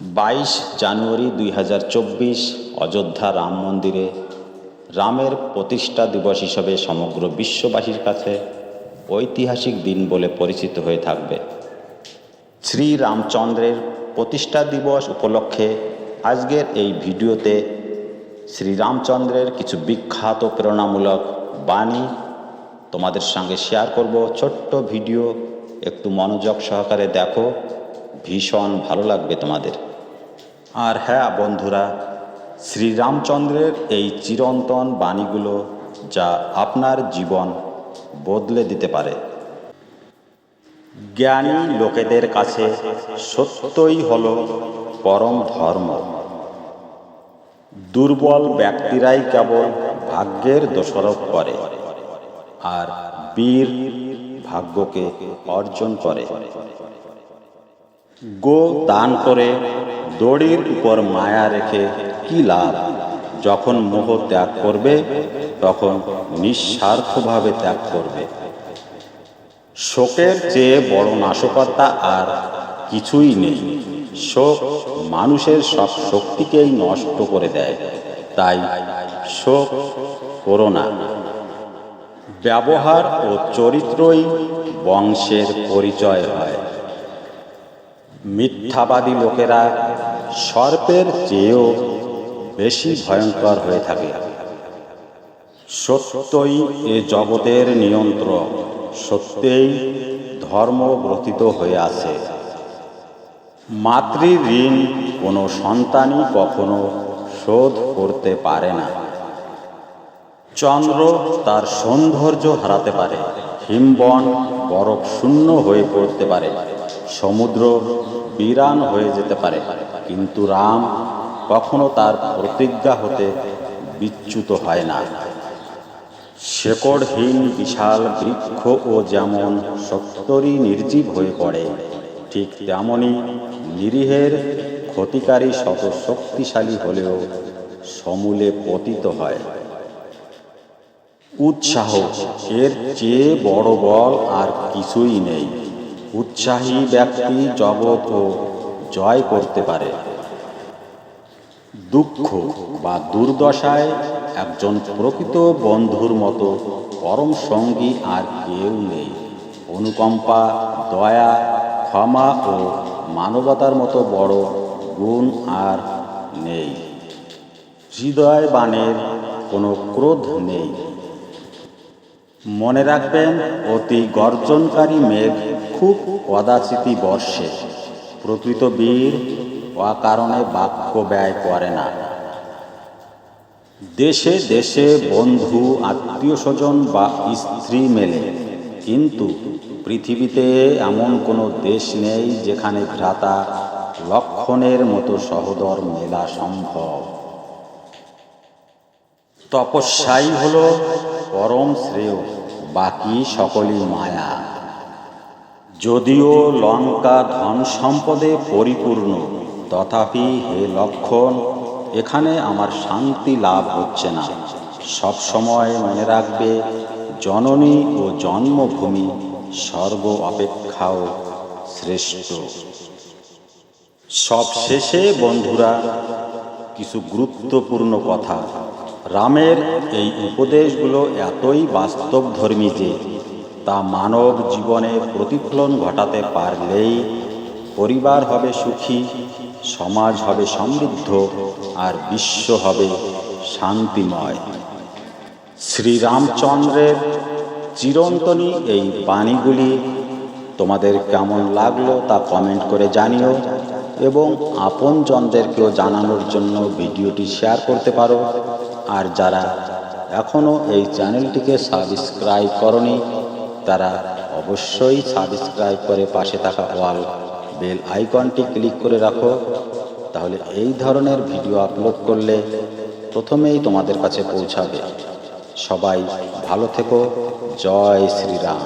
বাইশ জানুয়ারি দুই হাজার চব্বিশ অযোধ্যা রাম মন্দিরে রামের প্রতিষ্ঠা দিবস হিসাবে সমগ্র বিশ্ববাসীর কাছে ঐতিহাসিক দিন বলে পরিচিত হয়ে থাকবে। শ্রী রামচন্দ্রের প্রতিষ্ঠা দিবস উপলক্ষে আজকের এই ভিডিওতে শ্রীরামচন্দ্রের কিছু বিখ্যাত প্রেরণামূলক বাণী তোমাদের সঙ্গে শেয়ার করব। ছোট্ট ভিডিও, একটু মনোযোগ সহকারে দেখো। ভীষণ ভালো লাগবে তোমাদের। আর হ্যাঁ বন্ধুরা, শ্রীরামচন্দ্রের এই চিরন্তন বাণীগুলো যা আপনার জীবন বদলে দিতে পারে। জ্ঞানী লোকেদের কাছে সত্যই হল পরম ধর্ম। দুর্বল ব্যক্তিরাই কেবল ভাগ্যের দোষারোপ করে আর বীর ভাগ্যকে অর্জন করে। গো দান করে দড়ির উপর মায়া রেখে কি লাভ? যখন মোহ ত্যাগ করবে, তখন নিঃস্বার্থভাবে ত্যাগ করবে। শোকের চেয়ে বড় নাশকতা আর কিছুই নেই। শোক মানুষের সব শক্তিকেই নষ্ট করে দেয়। তাই শোক করো না। ব্যবহার ও চরিত্রই বংশের পরিচয় হয়। মিথ্যাবাদী লোকেরা সর্পের চেয়েও বেশি ভয়ঙ্কর হয়ে থাকে। সত্যই এ জগতের নিয়ন্ত্রক, সত্যেই ধর্ম গ্রথিত হয়ে আছে। মাতৃ ঋণ কোনো সন্তানই কখনো শোধ করতে পারে না। চন্দ্র তার সৌন্দর্য হারাতে পারে, হিমবন বরফ শূন্য হয়ে পড়তে পারে। সমুদ্র বিরান হয়ে যেতে পারে, কিন্তু রাম কখনো তার প্রতিজ্ঞা হতে বিচ্যুত হয় না। শেকড়হীন বিশাল বৃক্ষও যেমন সত্তরই নির্জীব হয়ে পড়ে, ঠিক তেমনই নিরীহের ক্ষতিকারী শত শক্তিশালী হলেও সমূলে পতিত হয়। উৎসাহ, এর চেয়ে বড় বল আর কিছুই নেই। উৎসাহী ব্যক্তি জগৎও জয় করতে পারে। দুঃখ বা দুর্দশায় একজন প্রকৃত বন্ধুর মতো পরম সঙ্গী আর কেউ নেই। অনুকম্পা, দয়া, ক্ষমা ও মানবতার মতো বড় গুণ আর নেই। হৃদয় বাণের কোনো ক্রোধ নেই। মনে রাখবেন, অতি গর্জনকারী মেঘ খুব কদাচিতি বর্ষে। প্রকৃত বীর অকারণে বাক্য ব্যয় করে না। দেশে দেশে বন্ধু, আত্মীয় স্বজন বা স্ত্রী মেলে। কিন্তু পৃথিবীতে এমন কোনো দেশ নেই যেখানে ভ্রাতা লক্ষণের মতো সহদর মেলা সম্ভব। তপস্যাই হল পরম শ্রেয়, বাকি সকলই মায়া। যদিও লঙ্কা ধন সম্পদে পরিপূর্ণ, তথাপি হে লক্ষণ, এখানে আমার শান্তি লাভ হচ্ছে না। সব সময় মনে রাখবে, জননী ও জন্মভূমি স্বর্গ অপেক্ষাও শ্রেষ্ঠ। সব শেষে বন্ধুরা, কিছু গুরুত্বপূর্ণ কথা। রামের এই উপদেশগুলো এতই বাস্তবধর্মী যে তা মানব জীবনে প্রতিফলন ঘটাতে পারলেই পরিবার হবে সুখী, সমাজ হবে সমৃদ্ধ আর বিশ্ব হবে শান্তিময়। শ্রীরামচন্দ্রের চিরন্তনী এই বাণীগুলি তোমাদের কেমন লাগল তা কমেন্ট করে জানিও এবং আপনজনদেরকেও জানানোর জন্য ভিডিওটি শেয়ার করতে পারো। আর যারা এখনও এই চ্যানেলটিকে সাবস্ক্রাইব করনি, তারা অবশ্যই সাবস্ক্রাইব করে পাশে থাকা ওয়াল বেল আইকনটি ক্লিক করে রাখো। তাহলে এই ধরনের ভিডিও আপলোড করলে প্রথমেই তোমাদের কাছে পৌঁছাবে। সবাই ভালো থেকো। জয় শ্রীরাম।